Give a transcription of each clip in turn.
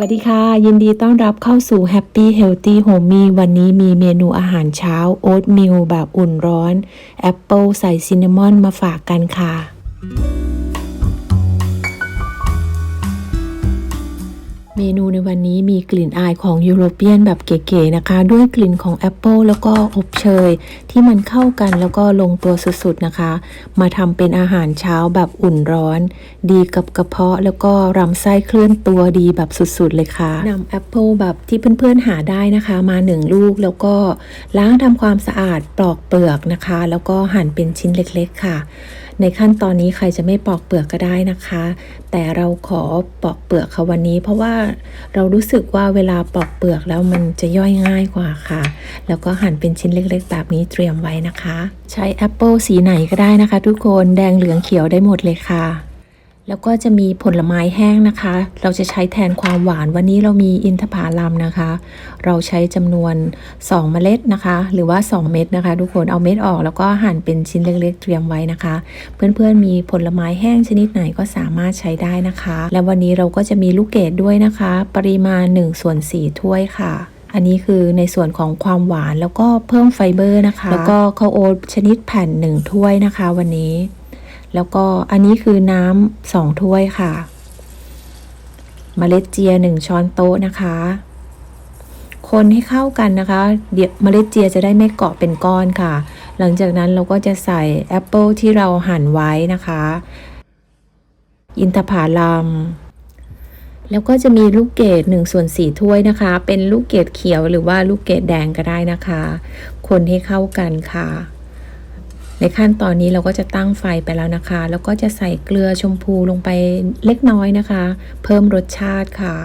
วัสดีค่ะ ยินดีต้อนรับเข้าสู่ Happy Healthy Homey วันนี้มีเมนูอาหารเช้า โอ๊ตมิลแบบอุ่นร้อน แอปเปิลใส่ซินนามอนมาฝากกันค่ะ เมนูในวันนี้มีกลิ่นอายของยุโรเปียนแบบเก๋ๆนะคะ ด้วยกลิ่นของแอปเปิลแล้วก็อบเชย ที่มันเข้ากันแล้วก็ลงตัวสุดๆนะคะ มาทำเป็นอาหารเช้าแบบอุ่นร้อน ดีกับกระเพาะแล้วก็ลำไส้เคลื่อนตัวดีแบบสุดๆเลยค่ะนำแอปเปิลแบบที่เพื่อนๆหาได้นะคะ มาหนึ่งลูกแล้วก็ล้างทำความสะอาดปลอกเปลือกนะคะ แล้วก็หั่นเป็นชิ้นเล็กๆค่ะ ในขั้นตอนนี้ใครจะไม่ปอกเปลือกก็ได้นะคะ แต่เราขอปอกเปลือกค่ะวันนี้ เพราะว่าเรารู้สึกว่าเวลาปอกเปลือกแล้วมันจะย่อยง่ายกว่าค่ะ แล้วก็หั่นเป็นชิ้นเล็กๆ แบบนี้เตรียมไว้นะคะ ใช้แอปเปิลสีไหนก็ได้นะคะ ทุกคนแดงเหลืองเขียวได้หมดเลยค่ะ แล้วก็จะมีผลไม้แห้งนะคะ เราจะใช้แทนความหวานวันนี้เรามีอินทผลัมนะคะ เราใช้จำนวน 2 เมล็ดนะคะ หรือว่า 2 เม็ดนะคะ ทุกคนเอาเม็ดออกแล้วก็หั่นเป็นชิ้นเล็กๆ เตรียมไว้นะคะ เพื่อนๆมีผลไม้แห้งชนิดไหนก็สามารถใช้ได้นะคะ และวันนี้เราก็จะมีลูกเกดด้วยนะคะ ปริมาณ1ส่วน4ถ้วยค่ะอันนี้คือในส่วนของความหวานแล้วก็เพิ่มไฟเบอร์นะคะ แล้วก็ข้าวโอ๊ตชนิดแผ่น1ถ้วยนะคะ วันนี้ แล้วก็อันนี้คือน้ำสองถ้วยค่ะเมล็ดเจียหนึ่งช้อนโต๊ะนะคะ คนให้เข้ากันนะคะ เดี๋ยวเมล็ดเจียจะได้ไม่เกาะเป็นก้อนค่ะ หลังจากนั้นเราก็จะใส่แอปเปิลที่เราหั่นไว้นะคะ อินทผลัมแล้วก็จะมีลูกเกด1ส่วน4ถ้วยนะคะ เป็นลูกเกดเขียวหรือว่าลูกเกดแดงก็ได้นะคะ คนให้เข้ากันค่ะ ในขั้นตอนนี้เราก็จะตั้งไฟไปแล้วนะคะ แล้วก็จะใส่เกลือชมพูลงไปเล็กน้อยนะคะ เพิ่มรสชาติค่ะ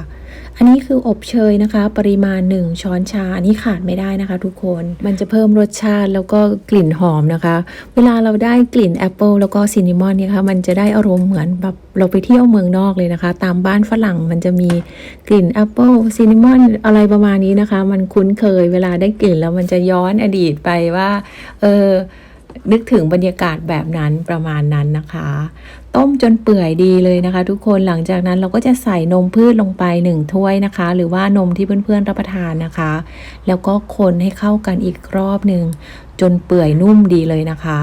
อันนี้คืออบเชยนะคะ ปริมาณ 1 ช้อนชา อันนี้ขาดไม่ได้นะคะ ทุกคน มันจะเพิ่มรสชาติแล้วก็กลิ่นหอมนะคะ เวลาเราได้กลิ่นแอปเปิลแล้วก็ซินนามอนเนี่ยค่ะ มันจะได้อารมณ์เหมือนแบบเราไปเที่ยวเมืองนอกเลยนะคะ ตามบ้านฝรั่งมันจะมีกลิ่นแอปเปิลซินนามอนอะไรประมาณนี้นะคะ มันคุ้นเคย เวลาได้กลิ่นแล้วมันจะย้อนอดีตไปว่า เออ นึกถึงบรรยากาศแบบนั้นประมาณนั้นนะคะ ต้มจนเปื่อยดีเลยนะคะ ทุกคนหลังจากนั้นเราก็จะใส่นมพืชลงไป 1 ถ้วยนะคะ หรือว่านมที่เพื่อนๆรับประทานนะคะ แล้วก็คนให้เข้ากันอีกรอบหนึ่งจนเปื่อยนุ่มดีเลยนะคะ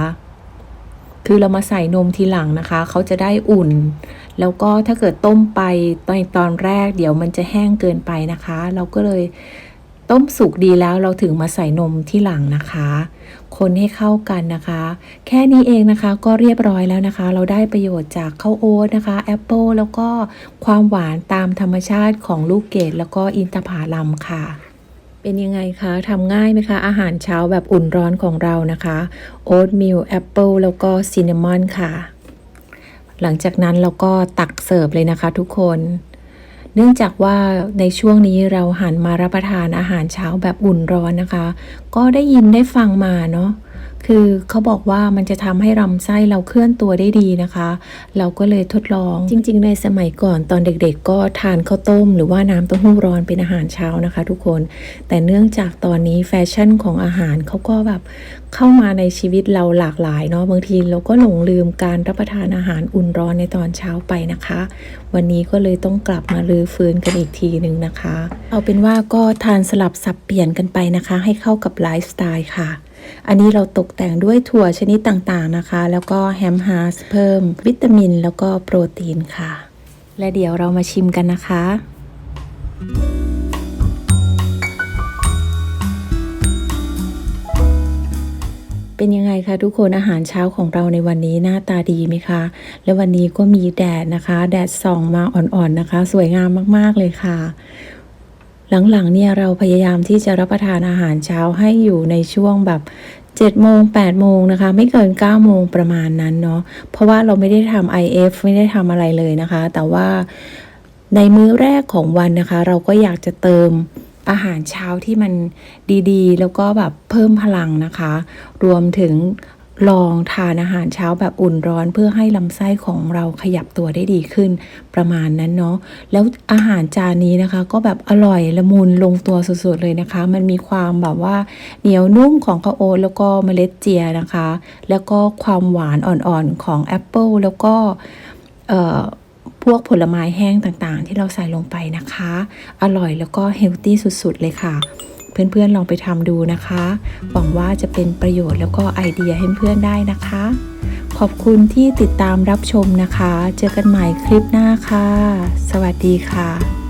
คือเรามาใส่นมทีหลังนะคะ เขาจะได้อุ่น แล้วก็ถ้าเกิดต้มไปตอนตอนแรก เดี๋ยวมันจะแห้งเกินไปนะคะ เราก็เลย ต้มสุกดีแล้วเราถึงมาใส่นมที่หลังนะคะ คนให้เข้ากันนะคะ แค่นี้เองนะคะก็เรียบร้อยแล้วนะคะ เราได้ประโยชน์จากข้าวโอ๊ตนะคะแอปเปิลแล้วก็ความหวานตามธรรมชาติของลูกเกดแล้วก็อินทผลัมค่ะเป็นยังไงคะทำง่ายไหมคะ อาหารเช้าแบบอุ่นร้อนของเรานะคะ โอ๊ตมิลแอปเปิลแล้วก็ซินนามอนค่ะ หลังจากนั้นเราก็ตักเสิร์ฟเลยนะคะทุกคน เนื่องจากว่าในช่วงนี้เราหันมารับประทานอาหารเช้าแบบอุ่นร้อนนะคะ ก็ได้ยินได้ฟังมาเนาะ คือเขาบอกว่ามันจะทำให้ลำไส้เราเคลื่อนตัวได้ดีนะคะ เราก็เลยทดลองจริง ๆ ในสมัยก่อนตอนเด็กๆ ก็ทานข้าวต้ม หรือว่าน้ำเต้าหู้ร้อนเป็นอาหารเช้านะคะ ทุกคน แต่เนื่องจากตอนนี้แฟชั่นของอาหารเขาก็แบบเข้ามาในชีวิตเราหลากหลายเนาะบางทีเราก็หลงลืมการรับประทานอาหารอุ่นร้อนในตอนเช้าไปนะคะ วันนี้ก็เลยต้องกลับมาลื้อฟื้นกันอีกทีหนึ่งนะคะ เอาเป็นว่าก็ทานสลับสับเปลี่ยนกันไปนะคะ ให้เข้ากับไลฟ์สไตล์ค่ะ อันนี้เราตกแต่งด้วยถั่วชนิดต่างๆนะคะ แล้วก็แฮมฮาร์สเพิ่ม วิตามินแล้วก็โปรตีนค่ะ และเดี๋ยวเรามาชิมกันนะคะ เป็นยังไงคะทุกคนอาหารเช้าของเราในวันนี้หน้าตาดีไหมคะ และวันนี้ก็มีแดดนะคะ แดดส่องมาอ่อนๆนะคะ สวยงามมากๆเลยค่ะ หลังๆเนี่ยเราพยายามที่จะรับประทานอาหารเช้าให้อยู่ในช่วงแบบ7โมง8โมงนะคะ ไม่เกิน9โมงประมาณนั้นเนาะเพราะว่าเราไม่ได้ทำ IF ไม่ได้ทำอะไรเลยนะคะ แต่ว่าในมื้อแรกของวันนะคะ เราก็อยากจะเติมอาหารเช้าที่มันดีๆ แล้วก็แบบเพิ่มพลังนะคะ รวมถึง ลองทานอาหารเช้าแบบอุ่นร้อนเพื่อให้ลำไส้ของเราขยับตัวได้ดีขึ้นประมาณนั้นเนาะแล้วอาหารจานนี้นะคะ ก็แบบอร่อยละมุนลงตัวสุดๆเลยนะคะ มันมีความแบบว่าเหนียวนุ่มของข้าวโอ๊ตแล้วก็เมล็ดเจียนะคะ แล้วก็ความหวานอ่อนๆของแอปเปิลแล้วก็เอ่อพวกผลไม้แห้งต่างๆ ที่เราใส่ลงไปนะคะ อร่อยแล้วก็เฮลตี้สุดๆเลยค่ะ เพื่อนๆลองไปทำดูนะคะ หวังว่าจะเป็นประโยชน์แล้วก็ไอเดียให้เพื่อนได้นะคะ ขอบคุณที่ติดตามรับชมนะคะ เจอกันใหม่คลิปหน้าค่ะ สวัสดีค่ะ